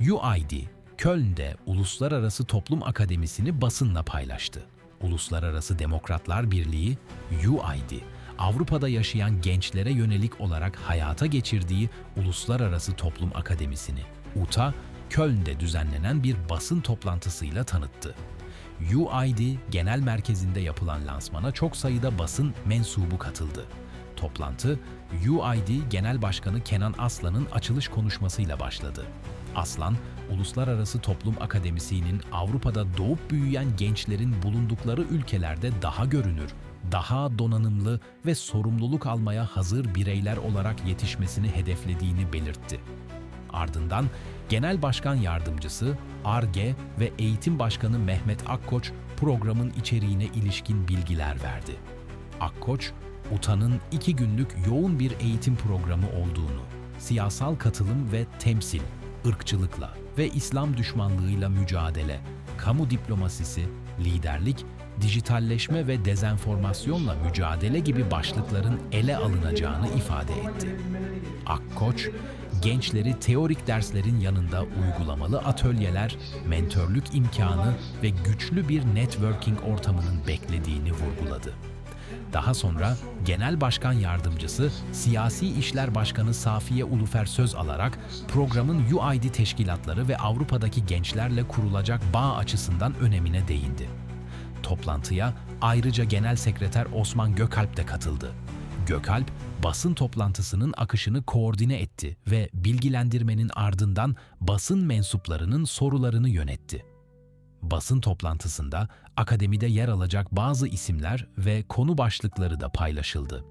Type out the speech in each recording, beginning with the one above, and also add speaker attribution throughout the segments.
Speaker 1: UID, Köln'de Uluslararası Toplum Akademisi'ni basınla paylaştı. Uluslararası Demokratlar Birliği, UID, Avrupa'da yaşayan gençlere yönelik olarak hayata geçirdiği Uluslararası Toplum Akademisi'ni, UTA, Köln'de düzenlenen bir basın toplantısıyla tanıttı. UID Genel Merkezi'nde yapılan lansmana çok sayıda basın mensubu katıldı. Toplantı, UID Genel Başkanı Kenan Aslan'ın açılış konuşmasıyla başladı. Aslan, Uluslararası Toplum Akademisi'nin Avrupa'da doğup büyüyen gençlerin bulundukları ülkelerde daha görünür, daha donanımlı ve sorumluluk almaya hazır bireyler olarak yetişmesini hedeflediğini belirtti. Ardından Genel Başkan Yardımcısı, ARGE ve Eğitim Başkanı Mehmet Akkoç programın içeriğine ilişkin bilgiler verdi. Akkoç, UTA'nın iki günlük yoğun bir eğitim programı olduğunu, siyasal katılım ve temsil, ırkçılıkla ve İslam düşmanlığıyla mücadele, kamu diplomasisi, liderlik, dijitalleşme ve dezenformasyonla mücadele gibi başlıkların ele alınacağını ifade etti. Akkoç, gençleri teorik derslerin yanında uygulamalı atölyeler, mentörlük imkanı ve güçlü bir networking ortamının beklediğini vurguladı. Daha sonra Genel Başkan Yardımcısı Siyasi İşler Başkanı Safiye Ulufer söz alarak programın UID teşkilatları ve Avrupa'daki gençlerle kurulacak bağ açısından önemine değindi. Toplantıya ayrıca Genel Sekreter Osman Gökalp de katıldı. Gökalp, basın toplantısının akışını koordine etti ve bilgilendirmenin ardından basın mensuplarının sorularını yönetti. Basın toplantısında akademide yer alacak bazı isimler ve konu başlıkları da paylaşıldı.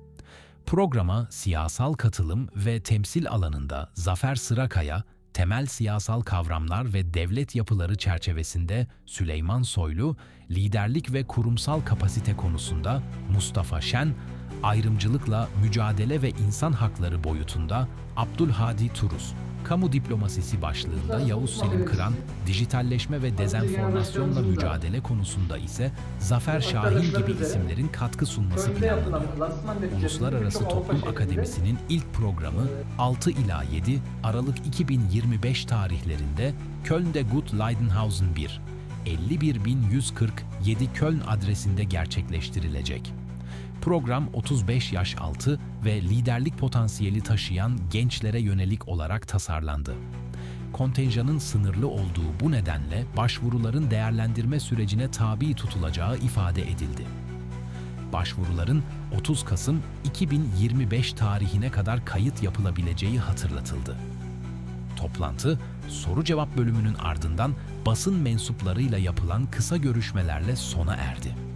Speaker 1: Programa siyasal katılım ve temsil alanında Zafer Sırakaya, temel siyasal kavramlar ve devlet yapıları çerçevesinde Süleyman Soylu, liderlik ve kurumsal kapasite konusunda Mustafa Şen, ayrımcılıkla mücadele ve insan hakları boyutunda Abdülhadi Turuz, kamu diplomasisi başlığında Yavuz Selim Kıran, dijitalleşme ve dezenformasyonla mücadele konusunda ise Zafer Şahin gibi isimlerin katkı sunması planlanıyor. Uluslararası Toplum Akademisi'nin ilk programı 6 ila 7 Aralık 2025 tarihlerinde Köln'de Gut Leidenhausen 1, 51147 Köln adresinde gerçekleştirilecek. Program 35 yaş altı ve liderlik potansiyeli taşıyan gençlere yönelik olarak tasarlandı. Kontenjanın sınırlı olduğu bu nedenle başvuruların değerlendirme sürecine tabi tutulacağı ifade edildi. Başvuruların 30 Kasım 2025 tarihine kadar kayıt yapılabileceği hatırlatıldı. Toplantı, soru cevap bölümünün ardından basın mensuplarıyla yapılan kısa görüşmelerle sona erdi.